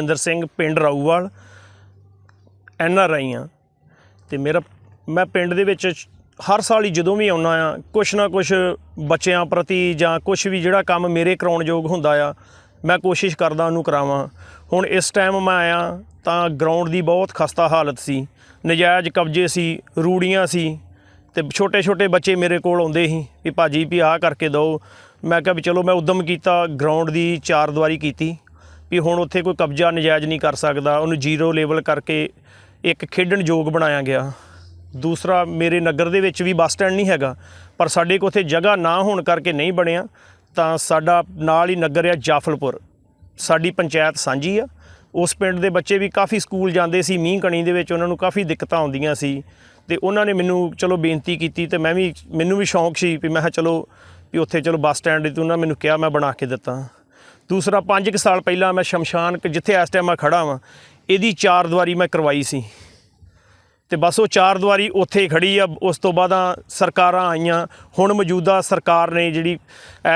ਬਲਜਿੰਦਰ ਸਿੰਘ, ਪਿੰਡ Rauwal, N R I ਆ। ਤੇ ਮੇਰਾ ਮੈਂ ਪਿੰਡ ਦੇ ਵਿੱਚ ਹਰ ਸਾਲ ਹੀ ਜਦੋਂ ਵੀ ਆਉਣਾ ਆ, ਕੁਛ ਨਾ ਕੁਛ ਬੱਚਿਆਂ ਪ੍ਰਤੀ ਜਾਂ ਕੁਛ ਵੀ ਜਿਹੜਾ ਕੰਮ ਮੇਰੇ ਕਰਾਉਣ ਯੋਗ ਹੁੰਦਾ ਆ, ਮੈਂ ਕੋਸ਼ਿਸ਼ ਕਰਦਾ ਉਹਨੂੰ ਕਰਾਵਾਂ। ਹੁਣ ਇਸ ਟਾਈਮ ਮੈਂ ਆਇਆ ਤਾਂ ਗਰਾਊਂਡ ਦੀ ਬਹੁਤ ਖਸਤਾ ਹਾਲਤ ਸੀ। ਨਜਾਇਜ਼ ਕਬਜ਼ੇ ਸੀ, ਰੂੜੀਆਂ ਸੀ ਤੇ ਛੋਟੇ ਛੋਟੇ ਬੱਚੇ ਮੇਰੇ ਕੋਲ ਆਉਂਦੇ ਸੀ ਵੀ ਭਾਜੀ ਵੀ ਆਹ ਕਰਕੇ ਦਿਓ। ਮੈਂ ਕਿਹਾ ਵੀ ਚਲੋ ਮੈਂ ਉਦਮ ਕੀਤਾ, ਗਰਾਊਂਡ ਦੀ ਚਾਰ ਦੀਵਾਰੀ ਕੀਤੀ। ਵੀ ਹੁਣ ਉੱਥੇ ਕੋਈ ਕਬਜ਼ਾ ਨਜਾਇਜ਼ ਨਹੀਂ ਕਰ ਸਕਦਾ, ਉਹਨੂੰ ਜ਼ੀਰੋ ਲੈਵਲ ਕਰਕੇ ਇੱਕ ਖੇਡਣ ਯੋਗ ਬਣਾਇਆ ਗਿਆ। ਦੂਸਰਾ, ਮੇਰੇ ਨਗਰ ਦੇ ਵਿੱਚ ਵੀ ਬੱਸ ਸਟੈਂਡ ਨਹੀਂ ਹੈਗਾ, ਪਰ ਸਾਡੇ ਕੋਲ ਉੱਥੇ ਜਗ੍ਹਾ ਨਾ ਹੋਣ ਕਰਕੇ ਨਹੀਂ ਬਣਿਆ, ਤਾਂ ਸਾਡਾ ਨਾਲ ਹੀ ਨਗਰ ਆ ਜਾਫਲਪੁਰ। ਸਾਡੀ ਪੰਚਾਇਤ ਸਾਂਝੀ ਆ। ਉਸ ਪਿੰਡ ਦੇ ਬੱਚੇ ਵੀ ਕਾਫੀ ਸਕੂਲ ਜਾਂਦੇ ਸੀ, ਮੀਂਹ ਕਣੀ ਦੇ ਵਿੱਚ ਉਹਨਾਂ ਨੂੰ ਕਾਫੀ ਦਿੱਕਤਾਂ ਆਉਂਦੀਆਂ ਸੀ, ਤੇ ਉਹਨਾਂ ਨੇ ਮੈਨੂੰ ਚਲੋ ਬੇਨਤੀ ਕੀਤੀ ਤੇ ਮੈਂ ਵੀ, ਮੈਨੂੰ ਵੀ ਸ਼ੌਂਕ ਸੀ ਵੀ ਮੈਂ ਕਿਹਾ ਚਲੋ ਵੀ ਉੱਥੇ ਚਲੋ ਬੱਸ ਸਟੈਂਡ ਤੇ ਉਹਨਾਂ ਮੈਨੂੰ ਕਿਹਾ ਮੈਂ ਬਣਾ ਕੇ ਦਿੱਤਾ। ਦੂਸਰਾ 5 ਕੁ ਸਾਲ ਪਹਿਲਾਂ ਮੈਂ ਸ਼ਮਸ਼ਾਨ ਜਿੱਥੇ ਇਸ ਟਾਈਮ ਮੈਂ ਖੜਾ ਵਾਂ, ਇਹਦੀ ਚਾਰ ਦੁਆਰੀ ਮੈਂ ਕਰਵਾਈ ਸੀ। ਤੇ ਬਸ ਉਹ ਚਾਰ ਦੁਆਰੀ ਉੱਥੇ ਹੀ ਖੜੀ ਆ, ਉਸ ਤੋਂ ਬਾਅਦ ਸਰਕਾਰਾਂ ਆਈਆਂ। ਹੁਣ ਮੌਜੂਦਾ ਸਰਕਾਰ ਨੇ ਜਿਹੜੀ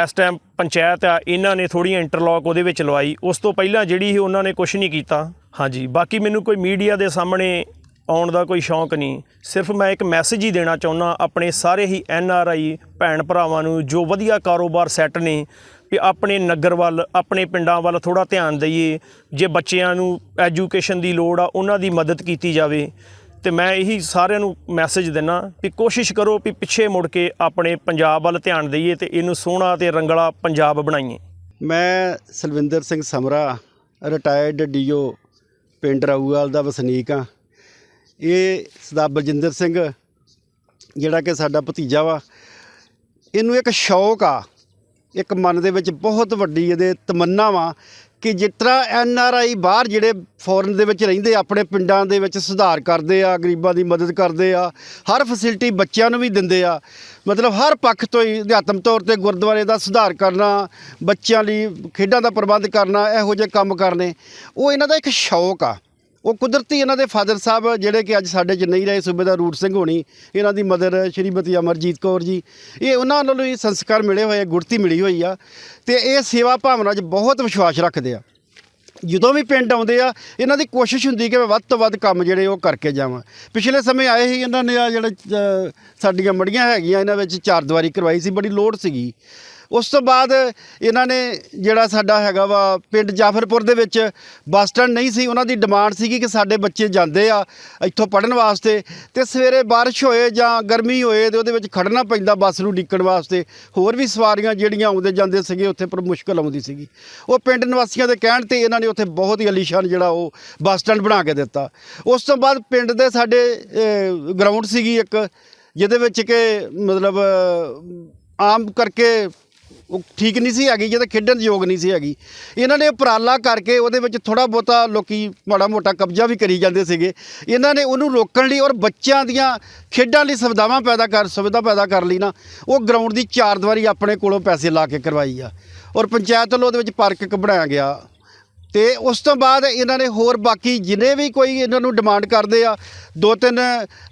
ਇਸ ਟਾਈਮ ਪੰਚਾਇਤ ਆ, ਇਹਨਾਂ ਨੇ ਥੋੜੀਆਂ ਇੰਟਰਲੌਕ ਉਹਦੇ ਵਿੱਚ ਲਵਾਈ। ਉਸ ਤੋਂ ਪਹਿਲਾਂ ਜਿਹੜੀ ਸੀ, ਉਹਨਾਂ ਨੇ ਕੁਝ ਨਹੀਂ ਕੀਤਾ। ਹਾਂਜੀ, ਬਾਕੀ ਮੈਨੂੰ ਕੋਈ ਮੀਡੀਆ ਦੇ ਸਾਹਮਣੇ ਆਉਣ ਦਾ ਕੋਈ ਸ਼ੌਂਕ ਨਹੀਂ। ਸਿਰਫ ਮੈਂ ਇੱਕ ਮੈਸੇਜ ਹੀ ਦੇਣਾ ਚਾਹੁੰਦਾ ਆਪਣੇ ਸਾਰੇ ਹੀ ਐਨ ਆਰ ਆਈ ਭੈਣ ਭਰਾਵਾਂ ਨੂੰ, ਜੋ ਵਧੀਆ ਕਾਰੋਬਾਰ ਸੈੱਟ ਨੇ ਵੀ ਆਪਣੇ ਨਗਰ ਵੱਲ, ਆਪਣੇ ਪਿੰਡਾਂ ਵੱਲ ਥੋੜਾ ਧਿਆਨ ਦਈਏ। ਜੇ ਬੱਚਿਆਂ ਨੂੰ ਐਜੂਕੇਸ਼ਨ ਦੀ ਲੋੜ ਆ, ਉਹਨਾਂ ਦੀ ਮਦਦ ਕੀਤੀ ਜਾਵੇ। ਤੇ ਮੈਂ ਇਹੀ ਸਾਰਿਆਂ ਨੂੰ ਮੈਸੇਜ ਦਿੰਨਾ ਵੀ ਕੋਸ਼ਿਸ਼ ਕਰੋ ਵੀ ਪਿੱਛੇ ਮੁੜ ਕੇ ਆਪਣੇ ਪੰਜਾਬ ਵੱਲ ਧਿਆਨ ਦਈਏ ਤੇ ਇਹਨੂੰ ਸੋਹਣਾ ਤੇ ਰੰਗਲਾ ਪੰਜਾਬ ਬਣਾਈਏ। ਮੈਂ ਸਲਵਿੰਦਰ ਸਿੰਘ ਸਮਰਾ ਰਿਟਾਇਰਡ ਡੀਓ ਪਿੰਡ ਰਾਊਵਾਲ ਦਾ ਵਸਨੀਕ ਆ ਇਹ ਸਰਦਾਰ ਬਲਜਿੰਦਰ ਸਿੰਘ, ਜਿਹੜਾ ਕਿ ਸਾਡਾ ਭਤੀਜਾ ਵਾ, ਇਹਨੂੰ ਇੱਕ ਸ਼ੌਕ ਆ ਇੱਕ ਮਨ ਦੇ ਵਿੱਚ ਬਹੁਤ ਵੱਡੀ ਇਹਦੇ ਤਮੰਨਾ ਵਾ ਕਿ ਜਿਸ ਤਰ੍ਹਾਂ ਐਨ ਆਰ ਆਈ ਬਾਹਰ ਜਿਹੜੇ ਫੋਰਨ ਦੇ ਵਿੱਚ ਰਹਿੰਦੇ ਆਪਣੇ ਪਿੰਡਾਂ ਦੇ ਵਿੱਚ ਸੁਧਾਰ ਕਰਦੇ ਆ, ਗਰੀਬਾਂ ਦੀ ਮਦਦ ਕਰਦੇ ਆ, ਹਰ ਫੈਸਿਲਿਟੀ ਬੱਚਿਆਂ ਨੂੰ ਵੀ ਦਿੰਦੇ ਆ। ਮਤਲਬ ਹਰ ਪੱਖ ਤੋਂ ਹੀ ਅਧਿਆਤਮ ਤੌਰ ਤੇ ਗੁਰਦੁਆਰੇ ਦਾ ਸੁਧਾਰ ਕਰਨਾ, ਬੱਚਿਆਂ ਲਈ ਖੇਡਾਂ ਦਾ ਪ੍ਰਬੰਧ ਕਰਨਾ, ਇਹੋ ਜਿਹੇ ਕੰਮ ਕਰਨੇ, ਉਹ ਇਹਨਾਂ ਦਾ ਇੱਕ ਸ਼ੌਕ ਆ। ਉਹ ਕੁਦਰਤੀ ਇਹਨਾਂ ਦੇ ਫਾਦਰ ਸਾਹਿਬ ਜਿਹੜੇ ਕਿ ਅੱਜ ਸਾਡੇ 'ਚ ਨਹੀਂ ਰਹੇ ਸੂਬੇਦਾਰ ਰੂਟ ਸਿੰਘ ਹੋਣੀ, ਇਹਨਾਂ ਦੀ ਮਦਰ ਸ਼੍ਰੀਮਤੀ ਅਮਰਜੀਤ ਕੌਰ ਜੀ, ਇਹ ਉਹਨਾਂ ਨਾਲੋਂ ਹੀ ਸੰਸਕਾਰ ਮਿਲੇ ਹੋਏ ਗੁਰਤੀ ਮਿਲੀ ਹੋਈ ਆ ਤੇ ਇਹ ਸੇਵਾ ਭਾਵਨਾ 'ਚ ਬਹੁਤ ਵਿਸ਼ਵਾਸ ਰੱਖਦੇ ਆ। ਜਦੋਂ ਵੀ ਪਿੰਡ ਆਉਂਦੇ ਆ, ਇਹਨਾਂ ਦੀ ਕੋਸ਼ਿਸ਼ ਹੁੰਦੀ ਕਿ ਮੈਂ ਵੱਧ ਤੋਂ ਵੱਧ ਕੰਮ ਜਿਹੜੇ ਉਹ ਕਰਕੇ ਜਾਵਾਂ। ਪਿਛਲੇ ਸਮੇਂ ਆਏ ਸੀ ਇਹਨਾਂ ਨੇ ਆ ਜਿਹੜੇ ਸਾਡੀਆਂ ਮੜੀਆਂ ਹੈਗੀਆਂ, ਇਹਨਾਂ ਵਿੱਚ ਚਾਰ ਦੀਵਾਰੀ ਕਰਵਾਈ ਸੀ, ਬੜੀ ਲੋੜ ਸੀਗੀ। ਉਸ ਤੋਂ ਬਾਅਦ ਇਹਨਾਂ ਨੇ ਜਿਹੜਾ ਸਾਡਾ ਹੈਗਾ ਵਾ ਪਿੰਡ ਜਾਫਰਪੁਰ ਦੇ ਵਿੱਚ ਬੱਸ ਸਟੈਂਡ ਨਹੀਂ ਸੀ, ਉਹਨਾਂ ਦੀ ਡਿਮਾਂਡ ਸੀਗੀ ਕਿ ਸਾਡੇ ਬੱਚੇ ਜਾਂਦੇ ਆ ਇੱਥੋਂ ਪੜਨ ਵਾਸਤੇ ਤੇ ਸਵੇਰੇ ਬਾਰਿਸ਼ ਹੋਏ ਜਾਂ ਗਰਮੀ ਹੋਏ ਤੇ ਉਹਦੇ ਵਿੱਚ ਖੜਨਾ ਪੈਂਦਾ ਬੱਸ ਨੂੰ ਡਿੱਕਣ ਵਾਸਤੇ। ਹੋਰ ਵੀ ਸਵਾਰੀਆਂ ਜਿਹੜੀਆਂ ਆਉਂਦੇ ਜਾਂਦੇ ਸੀਗੇ, ਉੱਥੇ ਪਰ ਮੁਸ਼ਕਲ ਆਉਂਦੀ ਸੀਗੀ। ਉਹ ਪਿੰਡ ਨਿਵਾਸੀਆਂ ਦੇ ਕਹਿਣ ਤੇ ਇਹਨਾਂ ਨੇ ਉੱਥੇ ਬਹੁਤ ਹੀ ਅਲੀਸ਼ਾਨ ਜਿਹੜਾ ਉਹ ਬੱਸ ਸਟੈਂਡ ਬਣਾ ਕੇ ਦਿੱਤਾ। ਉਸ ਤੋਂ ਬਾਅਦ ਪਿੰਡ ਦੇ ਸਾਡੇ ਗਰਾਊਂਡ ਸੀਗੀ ਇੱਕ, ਜਿਹਦੇ ਵਿੱਚ ਕਿ ਮਤਲਬ ਆਮ ਕਰਕੇ ਉਹ ਠੀਕ ਨਹੀਂ ਸੀ ਹੈਗੀ ਜਿਹਦੇ ਖੇਡਣ ਯੋਗ ਨਹੀਂ ਸੀ ਹੈਗੀ। ਇਹਨਾਂ ਨੇ ਉਪਰਾਲਾ ਕਰਕੇ ਉਹਦੇ ਵਿੱਚ ਥੋੜਾ ਬਹੁਤਾ ਲੋਕੀ ਮਾੜਾ ਮੋਟਾ ਕਬਜ਼ਾ ਵੀ ਕਰੀ ਜਾਂਦੇ ਸੀਗੇ। ਇਹਨਾਂ ਨੇ ਉਹਨੂੰ ਰੋਕਣ ਲਈ ਔਰ ਬੱਚਿਆਂ ਦੀਆਂ ਖੇਡਾਂ ਲਈ ਸੁਵਿਧਾਵਾਂ ਪੈਦਾ ਕਰ, ਸੁਵਿਧਾ ਪੈਦਾ ਕਰ ਲਈ ਨਾ, ਉਹ ਗਰਾਊਂਡ ਦੀ ਚਾਰ ਦੀਵਾਰੀ ਆਪਣੇ ਕੋਲੋਂ ਪੈਸੇ ਲਾ ਕੇ ਕਰਵਾਈ ਆ। ਔਰ ਪੰਚਾਇਤ ਵੱਲੋਂ ਉਹਦੇ ਵਿੱਚ ਪਾਰਕ ਇੱਕ ਬਣਾਇਆ ਗਿਆ। ਤੇ ਉਸ ਤੋਂ ਬਾਅਦ ਇਹਨਾਂ ਨੇ ਹੋਰ ਬਾਕੀ ਜਿਨੇ ਵੀ ਕੋਈ ਇਹਨਾਂ ਨੂੰ ਡਿਮਾਂਡ ਕਰਦੇ ਆ, ਦੋ ਤਿੰਨ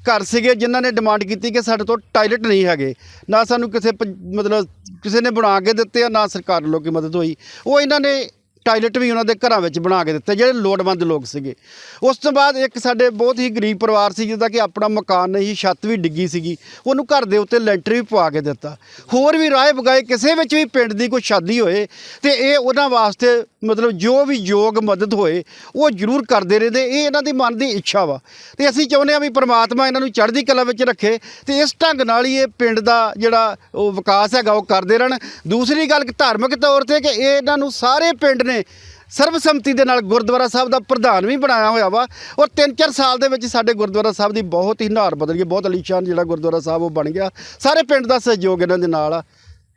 ਘਰ ਸੀਗੇ ਜਿਨ੍ਹਾਂ ਨੇ ਡਿਮਾਂਡ ਕੀਤੀ ਕਿ ਸਾਡੇ ਤੋਂ ਟਾਇਲਟ ਨਹੀਂ ਹੈਗੇ। ਨਾ ਸਾਨੂੰ ਕਿਸੇ ਪ- ਮਤਲਬ ਕਿਸੇ ਨੇ ਬਣਾ ਕੇ ਦਿੱਤੇ ਆ, ਨਾ ਸਰਕਾਰ ਵੱਲੋਂ ਕੋਈ ਮਦਦ ਹੋਈ। ਉਹ ਇਹਨਾਂ ਨੇ ਟਾਇਲਟ ਵੀ ਉਹਨਾਂ ਦੇ ਘਰਾਂ ਵਿੱਚ ਬਣਾ ਕੇ ਦਿੱਤੇ, ਜਿਹੜੇ ਲੋੜਵੰਦ ਲੋਕ ਸੀਗੇ। ਉਸ ਤੋਂ ਬਾਅਦ ਇੱਕ ਸਾਡੇ ਬਹੁਤ ਹੀ ਗਰੀਬ ਪਰਿਵਾਰ ਸੀ, ਜਿਹਦਾ ਕਿ ਆਪਣਾ ਮਕਾਨ ਨਹੀਂ, ਛੱਤ ਵੀ ਡਿੱਗੀ ਸੀਗੀ। ਉਹਨੂੰ ਘਰ ਦੇ ਉੱਤੇ ਲੈਂਟਰ ਵੀ ਪਵਾ ਕੇ ਦਿੱਤਾ। ਹੋਰ ਵੀ ਰਾਏ ਬਗਾਏ ਕਿਸੇ ਵਿੱਚ ਵੀ ਪਿੰਡ ਦੀ ਕੋਈ ਸ਼ਾਦੀ ਹੋਏ ਤੇ ਇਹ ਉਹਨਾਂ ਵਾਸਤੇ ਮਤਲਬ ਜੋ ਵੀ ਯੋਗ ਮਦਦ ਹੋਏ, ਉਹ ਜ਼ਰੂਰ ਕਰਦੇ ਰਹਿੰਦੇ ਇਹ ਇਹਨਾਂ ਦੀ ਮਨ ਦੀ ਇੱਛਾ ਵਾ। ਤੇ ਅਸੀਂ ਚਾਹੁੰਦੇ ਹਾਂ ਵੀ ਪ੍ਰਮਾਤਮਾ ਇਹਨਾਂ ਨੂੰ ਚੜ੍ਹਦੀ ਕਲਾ ਵਿੱਚ ਰੱਖੇ ਤੇ ਇਸ ਢੰਗ ਨਾਲ ਹੀ ਇਹ ਪਿੰਡ ਦਾ ਜਿਹੜਾ ਉਹ ਵਿਕਾਸ ਹੈਗਾ, ਉਹ ਕਰਦੇ ਰਹਿਣ। ਦੂਸਰੀ ਗੱਲ ਧਾਰਮਿਕ ਤੌਰ ਤੇ ਕਿ ਇਹ ਇਹਨਾਂ ਨੂੰ ਸਾਰੇ ਪਿੰਡ ਨੇ ਸਰਬਸੰਮਤੀ ਦੇ ਨਾਲ ਗੁਰਦੁਆਰਾ ਸਾਹਿਬ ਦਾ ਪ੍ਰਧਾਨ ਵੀ ਬਣਾਇਆ ਹੋਇਆ ਵਾ ਔਰ 3-4 ਸਾਲ ਦੇ ਵਿੱਚ ਸਾਡੇ ਗੁਰਦੁਆਰਾ ਸਾਹਿਬ ਦੀ ਬਹੁਤ ਹੀ ਨਹਾਰ ਬਦਲ ਗਈ, ਬਹੁਤ ਅਲੀਸ਼ਾਨ ਜਿਹੜਾ ਗੁਰਦੁਆਰਾ ਸਾਹਿਬ ਉਹ ਬਣ ਗਿਆ। ਸਾਰੇ ਪਿੰਡ ਦਾ ਸਹਿਯੋਗ ਇਹਨਾਂ ਦੇ ਨਾਲ ਆ।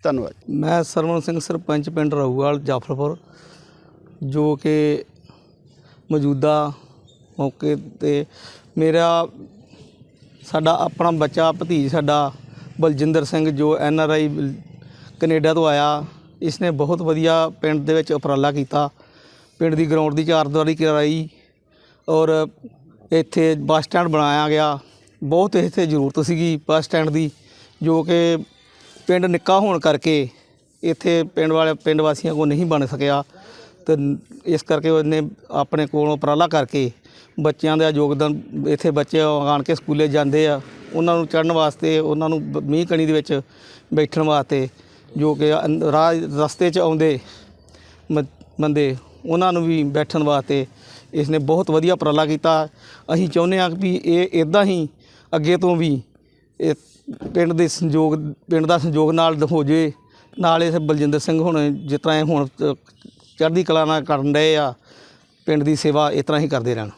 ਧੰਨਵਾਦ। ਮੈਂ ਸਰਵਣ ਸਿੰਘ ਸਰਪੰਚ ਪਿੰਡ ਰਾਹੂਵਾਲ, ਜਾਫਰਪੁਰ, ਜੋ ਕਿ ਮੌਜੂਦਾ ਮੌਕੇ ਤੇ ਮੇਰਾ ਸਾਡਾ ਆਪਣਾ ਬੱਚਾ ਭਤੀਜ ਸਾਡਾ ਬਲਜਿੰਦਰ ਸਿੰਘ ਜੋ ਐਨ ਆਰ ਆਈ ਕੈਨੇਡਾ ਤੋਂ ਆਇਆ। ਇਸਨੇ ਬਹੁਤ ਵਧੀਆ ਪਿੰਡ ਦੇ ਵਿੱਚ ਉਪਰਾਲਾ ਕੀਤਾ। ਪਿੰਡ ਦੀ ਗਰਾਊਂਡ ਦੀ ਚਾਰਦੀਵਾਰੀ ਕਰਾਈ ਔਰ ਇੱਥੇ ਬੱਸ ਸਟੈਂਡ ਬਣਾਇਆ ਗਿਆ। ਬਹੁਤ ਇੱਥੇ ਜ਼ਰੂਰਤ ਸੀਗੀ ਬੱਸ ਸਟੈਂਡ ਦੀ, ਜੋ ਕਿ ਪਿੰਡ ਨਿੱਕਾ ਹੋਣ ਕਰਕੇ ਇੱਥੇ ਪਿੰਡ ਵਾਲੇ, ਪਿੰਡ ਵਾਸੀਆਂ ਕੋਲ ਨਹੀਂ ਬਣ ਸਕਿਆ। ਤੇ ਇਸ ਕਰਕੇ ਉਹਨੇ ਆਪਣੇ ਕੋਲੋਂ ਉਪਰਾਲਾ ਕਰਕੇ ਬੱਚਿਆਂ ਦਾ ਯੋਗਦਾਨ ਇੱਥੇ ਬੱਚੇ ਆਣ ਕੇ ਸਕੂਲੇ ਜਾਂਦੇ ਆ। ਉਹਨਾਂ ਨੂੰ ਚੜ੍ਹਨ ਵਾਸਤੇ, ਉਹਨਾਂ ਨੂੰ ਬ- ਮੀਂਹ ਕਣੀ ਦੇ ਵਿੱਚ ਬੈਠਣ ਵਾਸਤੇ ਜੋ ਕਿ ਅਨ- ਰਾਹ ਰਸਤੇ 'ਚ ਆਉਂਦੇ ਮ- ਬੰਦੇ, ਉਹਨਾਂ ਨੂੰ ਵੀ ਬੈਠਣ ਵਾਸਤੇ ਇਸ ਨੇ ਬਹੁਤ ਵਧੀਆ ਉਪਰਾਲਾ ਕੀਤਾ। ਅਸੀਂ ਚਾਹੁੰਦੇ ਹਾਂ ਵੀ ਇਹ ਇਦਾਂ ਹੀ ਅੱਗੇ ਤੋਂ ਵੀ ਇਹ ਪਿੰਡ ਦੇ ਸੰਯੋਗ ਪਿੰਡ ਦਾ ਸੰਯੋਗ ਨਾਲ ਹੋ ਜੇ। ਨਾਲ ਇਸ ਬਲਜਿੰਦਰ ਸਿੰਘ ਹੁਣ ਜਿਸ ਤਰ੍ਹਾਂ ਇਹ ਹੁਣ ਚੜ੍ਹਦੀ ਕਲਾ ਨਾਲ ਕਰਨ ਰਹੇ ਆ, ਪਿੰਡ ਦੀ ਸੇਵਾ ਇਸ ਤਰ੍ਹਾਂ ਹੀ ਕਰਦੇ ਰਹਿਣ।